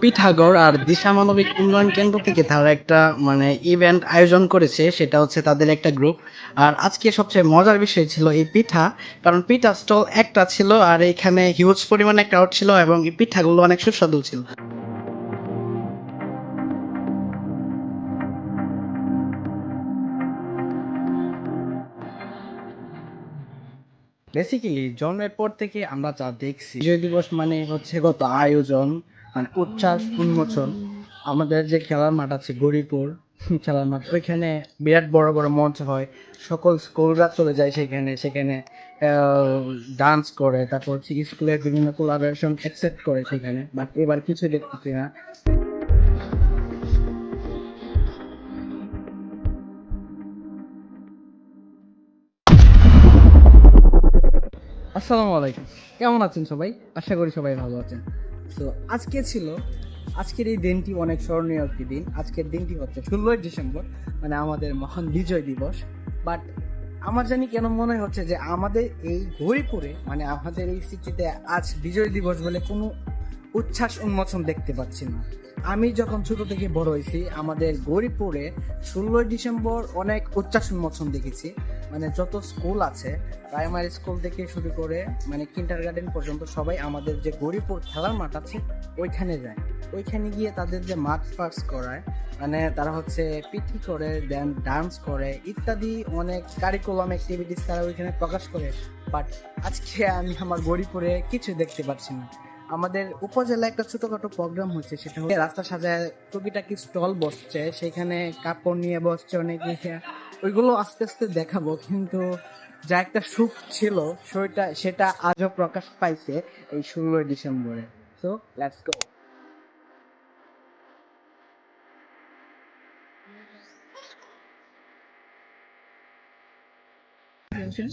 পিঠাগড় আর দিশা মানবিক উন্নয়ন কেন্দ্র থেকে তারা একটা মানে ইভেন্ট আয়োজন করেছে, সেটা হচ্ছে তাদের একটা গ্রুপ আর আজকে সবচেয়ে মজার বিষয় ছিল এই পিঠা, কারণ পিঠা স্টল একটা ছিল আর এখানে হিউজ পরিমাণে ক্রাউড ছিল এবং এই পিঠাগুলো অনেক সুস্বাদু ছিল। বেসিক্যালি জন্মের পর থেকে আমরা যা দেখছি, বিজয় দিবস মানে হচ্ছে কত আয়োজন। মানে উচ্ছ্বাস উন্মোচন। আমাদের যে খেলার মাঠ আছে গরিপুর খেলার মাঠ, ওইখানে বিরাট বড় বড় মঞ্চ হয়। সকল স্কুলরা চলে যায় সেখানে সেখানে ডান্স করে, তারপর স্কুলের বিভিন্ন কোলাবোরেশন অ্যাকসেপ্ট করে সেখানে বাট এবার কিছু দেখতেছি না। আসসালামু আলাইকুম। কেমন আছেন সবাই? আশা করি সবাই ভালো আছেন। তো আজকে ছিল, আজকের এই দিনটি অনেক স্মরণীয় একটি দিন। আজকের দিনটি হচ্ছে ষোলোই ডিসেম্বর মানে আমাদের মহান বিজয় দিবস। বাট আমার জানি কেন মনে হচ্ছে যে আমাদের এই হরিপুরে মানে আমাদের এই সিটিতে আজ বিজয় দিবস বলে কোনো উচ্ছ্বাস উন্মোচন দেখতে পাচ্ছি না। আমি যখন ছোট থেকে বড় হয়েছি, আমাদের গরিপুরে ষোলোই ডিসেম্বর অনেক উচ্ছ্বাস উন্মোচন দেখেছি। মানে যত স্কুল আছে, প্রাইমারি স্কুল থেকে শুরু করে মানে কিন্টার গার্ডেন পর্যন্ত সবাই আমাদের যে গরিপুর খেলার মাঠ আছে, ওইখানে যায়। ওইখানে গিয়ে তাদের যে মাঠ পাস করায় মানে তারা হচ্ছে পিটি করে দেন ডান্স করে, ইত্যাদি অনেক কারিকুলাম অ্যাক্টিভিটিস তারা ওইখানে প্রকাশ করে। বাট আজকে আমি আমার গরিপুরে কিছু দেখতে পাচ্ছি না। আমাদের উপজেলায় একটা ছোটখাটো প্রোগ্রাম হচ্ছে, সেটা হচ্ছে রাস্তা সাজায় টুকিটাকি স্টল বসছে, সেখানে কাপড় নিয়ে বসছে অনেকে। ওইগুলো আস্তে আস্তে দেখাবো, কিন্তু যা একটা সুখ ছিল, সেটা সেটা আজও প্রকাশ পাইছে এই ষোলোই ডিসেম্বরে। সো লেটস গো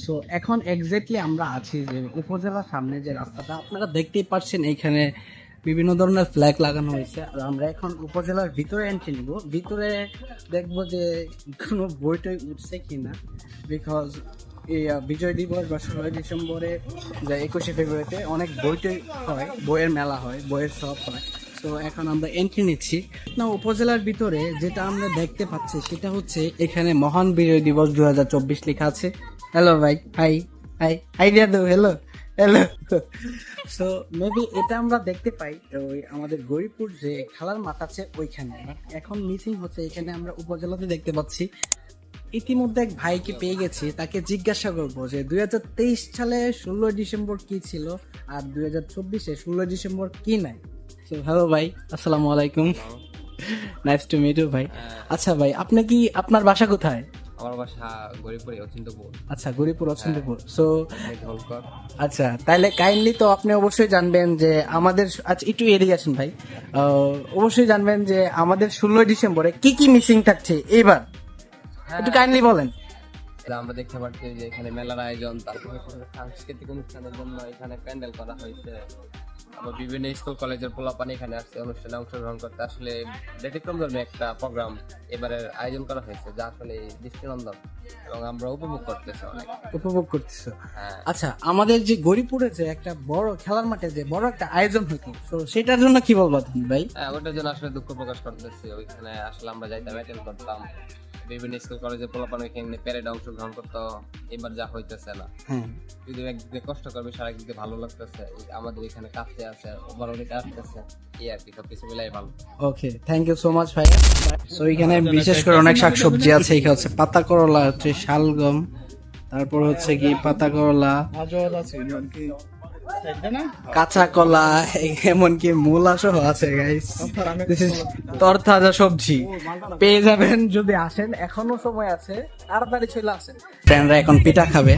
সো এখন এক্স্যাক্টলি আমরা আছি যে উপজেলার সামনে যে রাস্তাটা, আপনারা দেখতেই পাচ্ছেন এইখানে বিভিন্ন ধরনের ফ্ল্যাগ লাগানো হয়েছে। আর আমরা এখন উপজেলার ভিতরে এন্ট্রি নিব। ভিতরে দেখব যে কোনো বইটই উঠছে কিনা। বিকজ এই বিজয় দিবস বা ষোলোই ডিসেম্বরে, যে একুশে ফেব্রুয়ারিতে অনেক বইটই হয়, বইয়ের মেলা হয়, বইয়ের সব হয়। তো এখন আমরা এন্ট্রি নিচ্ছি। না, উপজেলার ভিতরে যেটা আমরা দেখতে পাচ্ছি, সেটা হচ্ছে এখানে মহান বিজয় দিবস দুহাজার চব্বিশ লেখা আছে। হ্যালো ভাই। হাই হাই হাই দিয়া দো হ্যালো হ্যালো সো মেবি এটা আমরা দেখতে পাই, ওই আমাদের গরিপুর যে খেলার মাঠ আছে ওইখানে। এখন মিসিং হচ্ছে, এখানে আমরা উপজেলাতে দেখতে পাচ্ছি। ইতিমধ্যে এক ভাইকে পেয়ে গেছি, তাকে জিজ্ঞাসা করব যে, দুই হাজার তেইশ সালে ষোলোই ডিসেম্বর কি ছিল আর দুই হাজার চব্বিশে ষোলোই ডিসেম্বর কি নাই? হ্যালো ভাই. আসসালামু আলাইকুম। নাইস টু মিট ইউ ভাই. আচ্ছা ভাই আপনি কি আপনার বাসা কোথায়? আমার বাসা গরিবপুরে অচিন্তপুর। আচ্ছা গরিপুর অচন্দ্রপুর সো আচ্ছা তাহলে কাইন্ডলি তো আপনি অবশ্যই জানবেন যে আমাদের আচ্ছা একটু এদিকে ভাই। অবশ্যই জানবেন যে আমাদের ষোলোই ডিসেম্বরে কি কি মিসিং থাকছে এবার একটু কাইন্ডলি বলেন। আমরা দেখতে পাচ্ছি যে এখানে মেলার আয়োজন তারপরে সাংস্কৃতিক অনুষ্ঠানের জন্য এখানে প্যান্ডেল করা হয়েছে। আবার বিভিন্ন স্কুল কলেজের পোলাপানি এখানে আসছে অনুষ্ঠানে অংশগ্রহণ করতে। আসলে ব্যতিক্রম ধর্মী একটা প্রোগ্রাম এবারের আয়োজন করা হয়েছে যা আসলে দৃষ্টিনন্দন এবং আমরা উপভোগ করতেছি অনেক। উপভোগ করতেছো। হ্যাঁ। আচ্ছা আমাদের যে গরিপুরে যে একটা বড় খেলার মাঠে যে বড় একটা আয়োজন হতো তো সেটার জন্য কি বলব তুমি ভাই? হ্যাঁ ওটার জন্য আসলে দুঃখ প্রকাশ করতেছি। ওইখানে আসলে আমরা যাইতাম অ্যাটেন্ড করতাম। বিভিন্ন স্কুল কলেজের পোলাপান ওইখানে প্যারেডে অংশগ্রহণ করতো এবার যা হইতেছে না। হ্যাঁ। যদি একদিকে কষ্ট করবে সারা একদিকে ভালো লাগতেছে আমাদের এখানে কাছে আছে ওভার অনেক আসতেছে এই আর কি সবকিছু মিলাই ভালো। Okay thank you so much ভাই সো এখানে বিশেষ করে অনেক শাকসবজি আছে এখানে হচ্ছে পাতা করলা হচ্ছে শালগম তারপর হচ্ছে কি পাতা করলা। কাঁচা কলা এমনকি মূলা সহ আছে গাইস দিস ইজ তরতাজা সবজি। পেয়ে যাবেন। যদি আসেন এখনও সময় আছে তাড়াতাড়ি চলে আসেন। ফ্রেন্ডরা এখন পিঠা খাবে।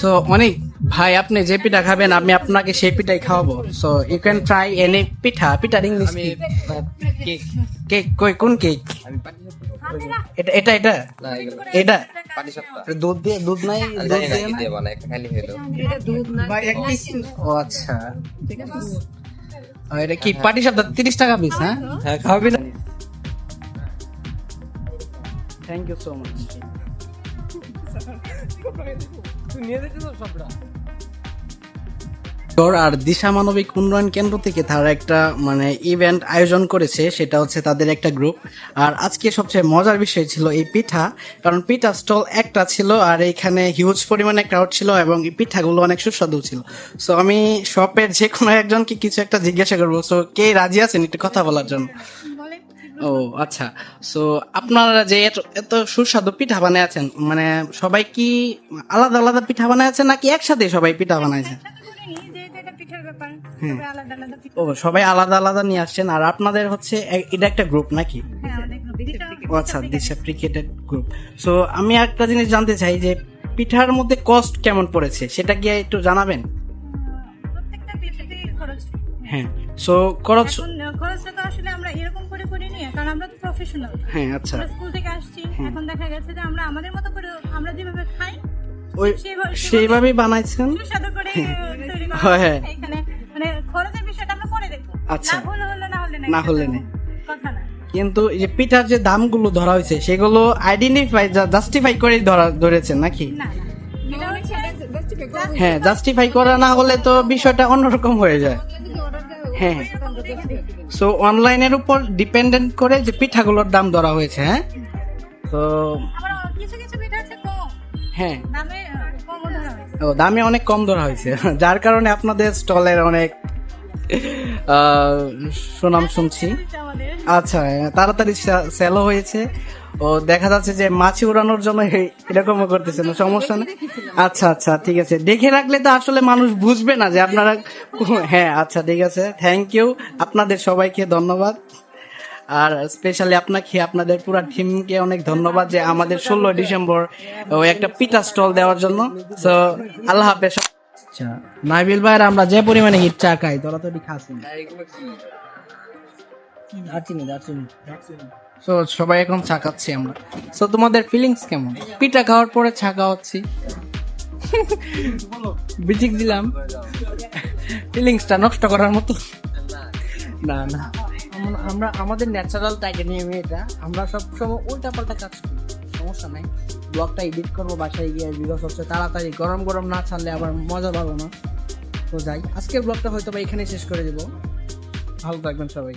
সো অনেক ভাই আপনি যে পিঠা খাবেন আমি আপনাকে সেই পিঠাই খাওয়াবো। So you can try any pitha পিঠার ইংলিশ কেক কেক কই কোন কেক এটা এটা এটা? এটা? পাটি সপ্তাহ দুধ দিয়ে দুধ নাই আমি দুধ জানি দিয়ে না? দিয়ে বানায় খালি হলো ও আচ্ছা। এটা কি পাটি তিরিশ টাকা পিস হ্যাঁ? হ্যাঁ না। থ্যাংক ইউ সো মাচ আর দিশা মানবিক উন্নয়ন কেন্দ্র থেকে তারা একটা মানে ইভেন্ট আয়োজন করেছে, সেটা হচ্ছে তাদের একটা গ্রুপ আর আজকে সবচেয়ে মজার বিষয় ছিল এই পিঠা, কারণ পিঠা স্টল একটা ছিল আর এখানে হিউজ পরিমাণে ক্রাউড ছিল এবং এই পিঠাগুলো অনেক সুস্বাদু ছিল। সো আমি শপের যে কোনো একজনকে কিছু একটা জিজ্ঞাসা করব। সো কে রাজি আছেন একটু কথা বলার জন্য? ও আচ্ছা। সো আপনারা যে এত সুস্বাদু পিঠা বানিয়েছেন মানে সবাই কি আলাদা আলাদা পিঠা বানাইছেন নাকি একসাথে সবাই পিঠা বানাইছেন। ও সবাই আলাদা আলাদা নিয়ে আসছেন। আর আপনাদের হচ্ছে এটা একটা গ্রুপ নাকি? ও আচ্ছা দিশা ক্রিকেটের গ্রুপ সো আমি একটা জিনিস জানতে চাই যে পিঠার মধ্যে কস্ট কেমন পড়েছে? সেটা কি একটু জানাবেন? হ্যাঁ সো খরচ খরচটা তো আসলে আমরা এরকম করে করিনি কারণ আমরা তো প্রফেশনাল হ্যাঁ আচ্ছা। স্কুল থেকে আসছি এখন দেখা গেছে যে আমরা আমাদের মতো করে আমরা যেভাবে খাই ওই সেভাবে- সেইভাবেই বানাইছেন? সুস্বাদু করে তৈরি করা হ্যাঁ, আচ্ছা। না হলে না নেই। কিন্তু এই যে পিঠার যে দামগুলো ধরা হয়েছে সেগুলো আইডেন্টিফাই জাস্টিফাই করে ধরা ধরেছেন নাকি? না না। এটা হচ্ছে হ্যাঁ জাস্টিফাই করা না হলে তো বিষয়টা অন্যরকম হয়ে যায়। হ্যাঁ। সো অনলাইনের উপর ডিপেন্ডেন্ট করে যে পিঠাগুলোর দাম ধরা হয়েছে হ্যাঁ? তো আবার কিছু কিছু পিঠা আছে কম। হ্যাঁ। দামে কম ধরা হয়েছে। ও দামে অনেক কম ধরা হয়েছে। যার কারণে আপনাদের স্টলের অনেক সুনাম শুনছি। আচ্ছা তাড়াতাড়ি সেলও হয়েছে। ও, দেখা যাচ্ছে যে মাছি উড়ানোর জন্য এরকমও করতেছে না, সমস্যা নেই। আচ্ছা আচ্ছা ঠিক আছে। দেখে রাখলে তো আসলে মানুষ বুঝবে না যে আপনারা হ্যাঁ আচ্ছা ঠিক আছে। থ্যাংক ইউ আপনাদের সবাইকে ধন্যবাদ। আর স্পেশালি আপনাকে, আপনাদের পুরো টিমকে অনেক ধন্যবাদ যে আমাদের ষোলো ডিসেম্বর ওই একটা পিঠা স্টল দেওয়ার জন্য। তো আল্লাহ হাফেজ আচ্ছা। নাবিল ভাইয়ের, আমরা যে পরিমাণে হিট চা খাই, তোরা তো এটি খাস দারচিনি দারচিনি। তো সবাই এখন চা খাচ্ছি আমরা। তো তোমাদের ফিলিংস কেমন? পিঠা খাওয়ার পরে চা খাওয়াচ্ছি। বিচিক দিলাম। ফিলিংসটা নষ্ট করার মতো। না না। আমরা আমাদের ন্যাচারাল টাইটেনিয়াম এটা। আমরা সবসময় উল্টা পাল্টা কাজ করি। সমস্যা নাই। ব্লগটা এডিট করব, বাসায় গিয়ে বিকজ হচ্ছে, তাড়াতাড়ি গরম গরম না ছাড়লে আবার মজা পাবো না। তো যাই, আজকের ব্লগটা হয়তো বা এখানে শেষ করে দেবো। ভালো থাকবেন সবাই।